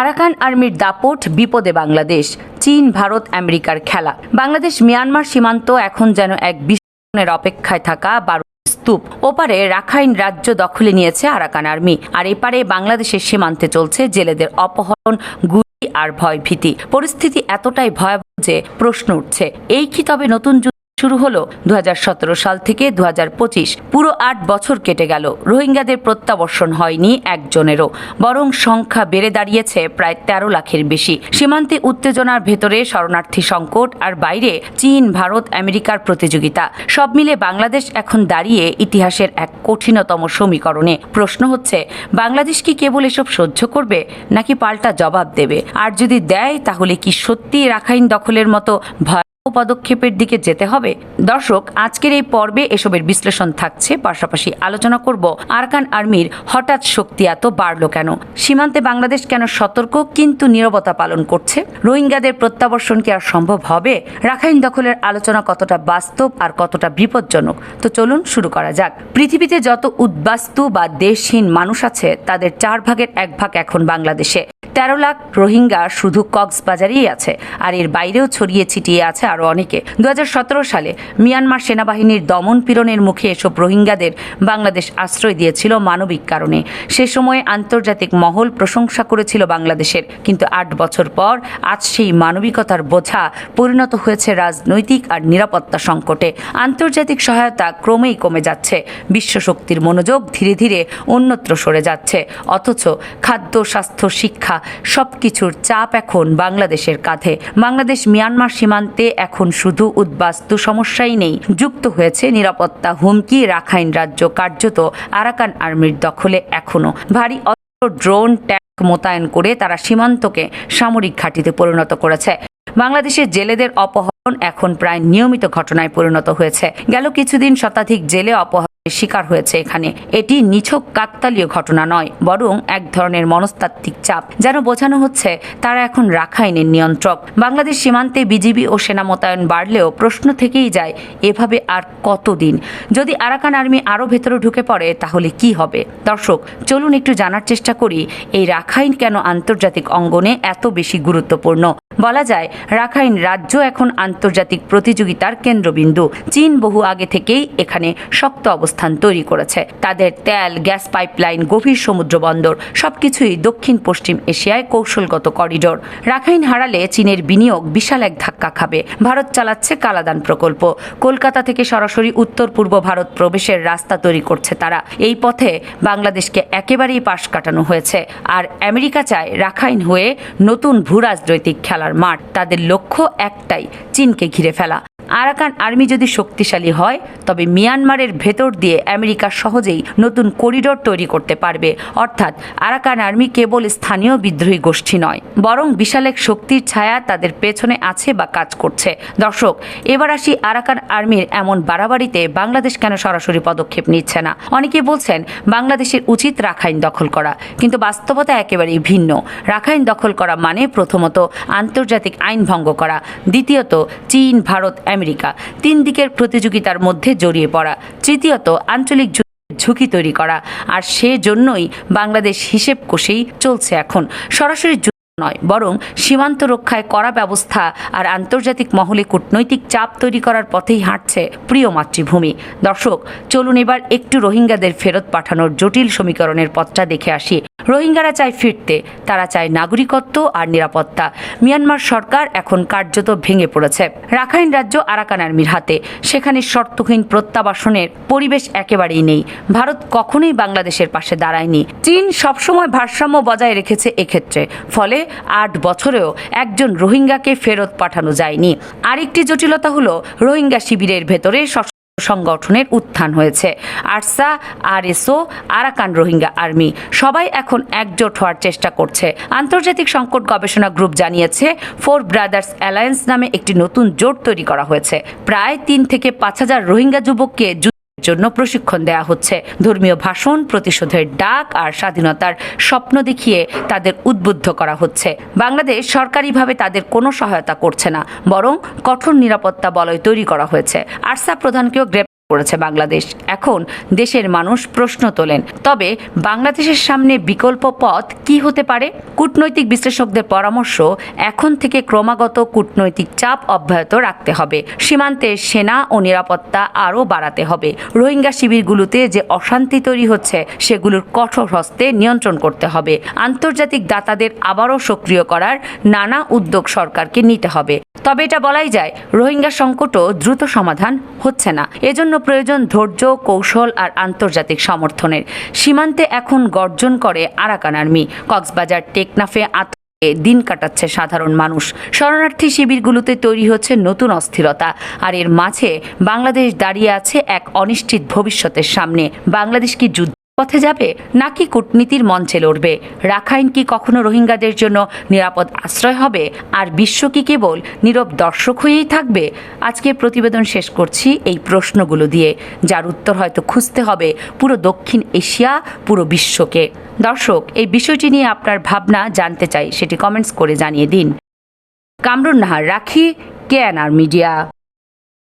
Arakan আর্মির দাপট বিপদে বাংলাদেশ, চীন, ভারত, আমেরিকার খেলা। বাংলাদেশ, মিয়ানমার সীমান্ত এখন যেন এক বিস্ফোরণের অপেক্ষায় থাকা বারো স্তূপ। ওপারে রাখাইন রাজ্য দখলে নিয়েছে আরাকান আর্মি। আর এপারে বাংলাদেশের সীমান্তে চলছে জেলেদের অপহরণ, গুলি আর ভয় ভীতি পরিস্থিতি এতটাই ভয়াবহ যে প্রশ্ন উঠছে, এই কি তবে নতুন শুরু হলো দু হাজার সতেরো সাল থেকে দু হাজার পঁচিশ। পুরো আট বছর কেটে গেল। রোহিঙ্গাদের প্রত্যাবর্ষণ হয়নি একজনেরও। বরং সংখ্যা বেড়ে দাঁড়িয়েছে প্রায় তেরো লাখের বেশি। সীমান্তে উত্তেজনার ভেতরে শরণার্থী সংকট আর বাইরে চীন, ভারত, আমেরিকার প্রতিযোগিতা। সব মিলে বাংলাদেশ এখন দাঁড়িয়ে ইতিহাসের এক কঠিনতম সমীকরণে। প্রশ্ন হচ্ছে, বাংলাদেশ কি কেবল এসব সহ্য করবে, নাকি পাল্টা জবাব দেবে? আর যদি দেয়, তাহলে কি সত্যি রাখাইন দখলের মতো ভয় পদক্ষেপের দিকে যেতে হবে। দর্শক, আজকের এই পর্বে এসবের বিশ্লেষণ থাকছে। পাশাপাশি আলোচনা করব, আরকান আর্মির হঠাৎ শক্তি এত বাড়ল কেন? সীমান্তে বাংলাদেশ কেন সতর্ক, কিন্তু নীরবতা পালন করছে? রোহিঙ্গাদের প্রত্যাবর্ষণ কি আর সম্ভব হবে? রাখাইন দখলের আলোচনা কতটা বাস্তব আর কতটা বিপজ্জনক? তো চলুন শুরু করা যাক। পৃথিবীতে যত উদ্বাস্তু বা দেশহীন মানুষ আছে, তাদের চার ভাগের এক ভাগ এখন বাংলাদেশে। তেরো লাখ রোহিঙ্গা শুধু কক্সবাজারেই আছে, আর এর বাইরেও ছড়িয়ে ছিটিয়ে আছে আরও অনেকে। দু হাজার সতেরো সালে মিয়ানমার সেনাবাহিনীর দমন পীড়নের মুখে এসব রোহিঙ্গাদের বাংলাদেশ আশ্রয় দিয়েছিল মানবিক কারণে। সে সময়ে আন্তর্জাতিক মহল প্রশংসা করেছিল বাংলাদেশের। কিন্তু আট বছর পর আজ সেই মানবিকতার বোঝা পরিণত হয়েছে রাজনৈতিক আর নিরাপত্তা সংকটে। আন্তর্জাতিক সহায়তা ক্রমেই কমে যাচ্ছে। বিশ্বশক্তির মনোযোগ ধীরে ধীরে অন্যত্র সরে যাচ্ছে। অথচ খাদ্য, স্বাস্থ্য, শিক্ষা সবকিছুর চাপ এখন বাংলাদেশের কাঁধে। বাংলাদেশ মিয়ানমার সীমান্তে এখন শুধু উদ্বাস্তু সমস্যাই নেই। যুক্ত হয়েছে নিরাপত্তা হুমকি রাখাইন রাজ্য কার্যত আরাকান আর্মির দখলে এখনও ভারী অস্ত্র, ড্রোন, ট্যাঙ্ক মোতায়েন করে তারা সীমান্তকে সামরিক ঘাঁটিতে পরিণত করেছে। বাংলাদেশের জেলেদের অপহরণ এখন প্রায় নিয়মিত ঘটনায় পরিণত হয়েছে। গেল কিছুদিন শতাধিক জেলে অপহরণের শিকার হয়েছে এখানে। এটি নিছক কাকতালীয় ঘটনা নয়, বরং এক ধরনের মনস্তাত্ত্বিক চাপ, যেন বোঝানো হচ্ছে তারা এখন রাখাইনের নিয়ন্ত্রক। বাংলাদেশ সীমান্তে বিজিবি ও সেনা মোতায়েন বাড়লেও প্রশ্ন থেকেই যায়, এভাবে আর কতদিন? যদি আরাকান আর্মি আরও ভেতরে ঢুকে পড়ে, তাহলে কি হবে? দর্শক, চলুন একটু জানার চেষ্টা করি, এই রাখাইন কেন আন্তর্জাতিক অঙ্গনে এত বেশি গুরুত্বপূর্ণ? বলা যায়, রাখাইন রাজ্য এখন আন্তর্জাতিক প্রতিযোগিতার কেন্দ্রবিন্দু। চীন বহু আগে থেকেই এখানে শক্ত অবস্থান তৈরি করেছে। তাদের তেল, গ্যাস পাইপলাইন, গভীর সমুদ্র বন্দর, সবকিছুই দক্ষিণ পশ্চিম এশিয়ায় কৌশলগত করিডোর। রাখাইন হারালে চীনের বিনিয়োগ বিশাল এক ধাক্কা খাবে। ভারত চালাচ্ছে কালাদান প্রকল্প। কলকাতা থেকে সরাসরি উত্তর পূর্ব ভারত প্রবেশের রাস্তা তৈরি করছে তারা। এই পথে বাংলাদেশকে একেবারেই পাশ কাটানো হয়েছে। আর আমেরিকা চায় রাখাইন হয়ে নতুন ভূরাজনৈতিক খেলার মাঠ তাদের লক্ষ্য একটাই চীনকে ঘিরে ফেলা। আরাকান আর্মি যদি শক্তিশালী হয়, তবে মিয়ানমারের ভেতর দিয়ে আমেরিকা সহজেই নতুন করিডোর তৈরি করতে পারবে। অর্থাৎ আরাকান আর্মি কেবল স্থানীয় বিদ্রোহী গোষ্ঠী নয়, বরং বিশাল এক শক্তির ছায়া তাদের পেছনে আছে বা কাজ করছে। দর্শক, এবার আসি আরাকান আর্মির এমন বাড়াবাড়িতে বাংলাদেশ কেন সরাসরি পদক্ষেপ নিচ্ছে না? অনেকে বলছেন, বাংলাদেশের উচিত রাখাইন দখল করা, কিন্তু বাস্তবতা একেবারেই ভিন্ন। রাখাইন দখল করা মানে প্রথমত আন্তর্জাতিক আইন ভঙ্গ করা, দ্বিতীয়ত চীন, ভারত আমেরিকা তিন দিকের প্রতিযোগিতার মধ্যে জড়িয়ে পড়া, তৃতীয়ত আঞ্চলিক ঝুঁকি তৈরি করা, আর সেজন্যই বাংলাদেশ হিসেব কষেই চলছে এখন। সরাসরি নয়, বরং সীমান্ত রক্ষায় করা ব্যবস্থা আর আন্তর্জাতিক মহলে কূটনৈতিক চাপ তৈরি করার পথেই হাঁটছে প্রিয় মাতৃভূমি। দর্শক, চলুন এবার একটু রোহিঙ্গাদের ফেরত পাঠানোর জটিল সমীকরণের পথটা দেখে আসি। রোহিঙ্গারা চায় ফিরতে, তারা চায় নাগরিকত্ব আর নিরাপত্তা। মিয়ানমার সরকার এখন কার্যত ভেঙে পড়েছে। রাখাইন রাজ্য আরাকান আর্মির হাতে। সেখানে শর্তহীন প্রত্যাবাসনের পরিবেশ একেবারেই নেই। ভারত কখনোই বাংলাদেশের পাশে দাঁড়ায়নি। চীন সবসময় ভারসাম্য বজায় রেখেছে এক্ষেত্রে। ফলে আট বছরেও একজন রোহিঙ্গাকে ফেরত পাঠানো যায়নি। আরেকটি জটিলতা হলো, রোহিঙ্গা শিবিরের ভেতরে সংগঠনের উত্থান হয়েছে। ARSA RSO Arakan Rohingya army সবাই এখন একজোট হওয়ার চেষ্টা করছে। আন্তর্জাতিক সংকট গবেষণা গ্রুপ জানিয়েছে, ফোর ব্রাদার্স অ্যালায়েন্স নামে একটি নতুন জোট তৈরি করা হয়েছে। প্রায় তিন থেকে পাঁচ হাজার রোহিঙ্গা যুবককে জন্য প্রশিক্ষণ দেয়া হচ্ছে। ধর্মীয় ভাষণ, প্রতিশোধের ডাক আর স্বাধীনতার স্বপ্ন দেখিয়ে তাদের উদ্বুদ্ধ করা হচ্ছে। বাংলাদেশ সরকারিভাবে তাদের কোনো সহায়তা করছে না, বরং কঠোর নিরাপত্তা বলয় তৈরি করা হয়েছে। আরসা প্রধানকেও করেছে বাংলাদেশ। এখন দেশের মানুষ প্রশ্ন তোলেন, তবে বাংলাদেশের সামনে বিকল্প পথ কি হতে পারে? কূটনৈতিক বিশ্লেষকদের পরামর্শ, এখন থেকে ক্রমাগত কূটনৈতিক চাপ অব্যাহত রাখতে হবে। সীমান্তে সেনা ও নিরাপত্তা আরও বাড়াতে হবে। রোহিঙ্গা শিবিরগুলোতে যে অশান্তি তৈরি হচ্ছে, সেগুলোর কঠোর হস্তে নিয়ন্ত্রণ করতে হবে। আন্তর্জাতিক দাতাদের আবারও সক্রিয় করার নানা উদ্যোগ সরকারকে নিতে হবে। তবে এটা বলাই যায়, রোহিঙ্গা সংকটও দ্রুত সমাধান হচ্ছে না। এজন্য প্রয়োজন ধৈর্য, কৌশল আর আন্তর্জাতিক সমর্থনের। সীমান্তে এখন গর্জন করে আরাকান আর্মি। কক্সবাজার টেকনাফে আত দিন কাটাচ্ছে সাধারণ মানুষ। শরণার্থী শিবিরগুলোতে তৈরি হচ্ছে নতুন অস্থিরতা। আর এর মাঝে বাংলাদেশ দাঁড়িয়ে আছে এক অনিশ্চিত ভবিষ্যতের সামনে। বাংলাদেশ কি যুদ্ধ পথে যাবে নাকি কূটনীতির মঞ্চে লড়বে? রাখাইন কি কখনো রোহিঙ্গাদের জন্য নিরাপদ আশ্রয় হবে? আর বিশ্ব কি কেবল নীরব দর্শক হয়েই থাকবে? আজকে প্রতিবেদন শেষ করছি এই প্রশ্নগুলো দিয়ে। যার উত্তর হয়তো খুঁজতে হবে পুরো দক্ষিণ এশিয়া, পুরো বিশ্বকে। দর্শক, এই বিষয়টি নিয়ে আপনার ভাবনা জানতে চাই, সেটি কমেন্টস করে জানিয়ে দিন। কামরুন নাহার, রাখি, কেএনআর মিডিয়া।